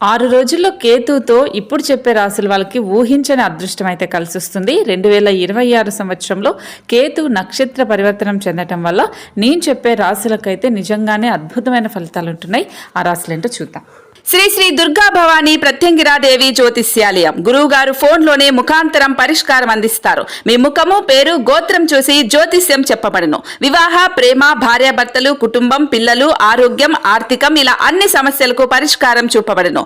ఆరు రోజుల్లో కేతుతో ఇప్పుడు చెప్పే రాసుల వాళ్ళకి ఊహించని అదృష్టం అయితే కలిసి వస్తుంది రెండు వేల ఇరవై ఆరు సంవత్సరంలో కేతు నక్షత్ర పరివర్తనం చెందటం వల్ల నేను చెప్పే రాశులకైతే నిజంగానే అద్భుతమైన ఫలితాలు ఉంటున్నాయి. ఆ రాశులేంటో చూద్దాం. శ్రీ శ్రీ దుర్గా భవానీ ప్రత్యంగిరాదేవి జ్యోతిష్యాలయం. గురువు గారు ముఖాంతరం పరిష్కారం అందిస్తారు. మీ ముఖము పేరు గోత్రం చూసి జ్యోతిష్యం చెప్పబడును. వివాహ ప్రేమ భార్యాభర్తలు కుటుంబం పిల్లలు ఆరోగ్యం ఆర్థికం ఇలా అన్ని సమస్యలకు పరిష్కారం చూపబడును.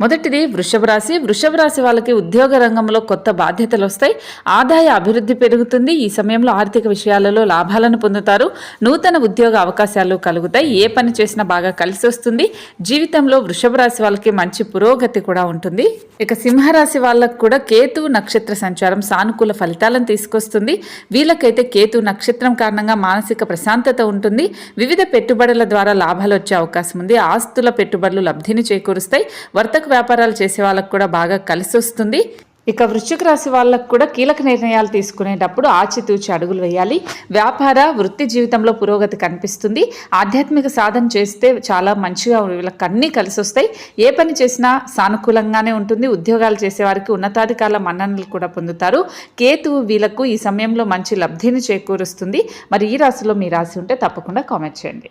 మొదటిది వృషభ రాశి. వృషభ రాశి వాళ్ళకి ఉద్యోగ రంగంలో కొత్త బాధ్యతలు వస్తాయి. ఆదాయ అభివృద్ధి పెరుగుతుంది. ఈ సమయంలో ఆర్థిక విషయాలలో లాభాలను పొందుతారు. నూతన ఉద్యోగ అవకాశాలు కలుగుతాయి. ఏ పని చేసినా బాగా కలిసి వస్తుంది. జీవితంలో వృషభ రాశి వాళ్ళకి మంచి పురోగతి కూడా ఉంటుంది. ఇక సింహరాశి వాళ్ళకు కూడా కేతు నక్షత్ర సంచారం సానుకూల ఫలితాలను తీసుకొస్తుంది. వీళ్ళకైతే కేతు నక్షత్రం కారణంగా మానసిక ప్రశాంతత ఉంటుంది. వివిధ పెట్టుబడుల ద్వారా లాభాలు వచ్చే అవకాశం ఉంది. ఆస్తుల పెట్టుబడులు లబ్ధిని చేకూరుస్తాయి. వర్తక వ్యాపారాలు చేసే వాళ్ళకు కూడా బాగా కలిసి వస్తుంది. ఇక వృశ్చిక రాశి వాళ్ళకు కూడా కీలక నిర్ణయాలు తీసుకునేటప్పుడు ఆచితూచి అడుగులు వేయాలి. వ్యాపార వృత్తి జీవితంలో పురోగతి కనిపిస్తుంది. ఆధ్యాత్మిక సాధన చేస్తే చాలా మంచిగా వీళ్ళకి అన్నీ కలిసి వస్తాయి. ఏ పని చేసినా సానుకూలంగానే ఉంటుంది. ఉద్యోగాలు చేసేవారికి ఉన్నతాధికారుల మన్ననలు కూడా పొందుతారు. కేతువు వీళ్ళకు ఈ సమయంలో మంచి లబ్ధిని చేకూరుస్తుంది. మరి ఈ రాశిలో మీ రాశి ఉంటే తప్పకుండా కామెంట్ చేయండి.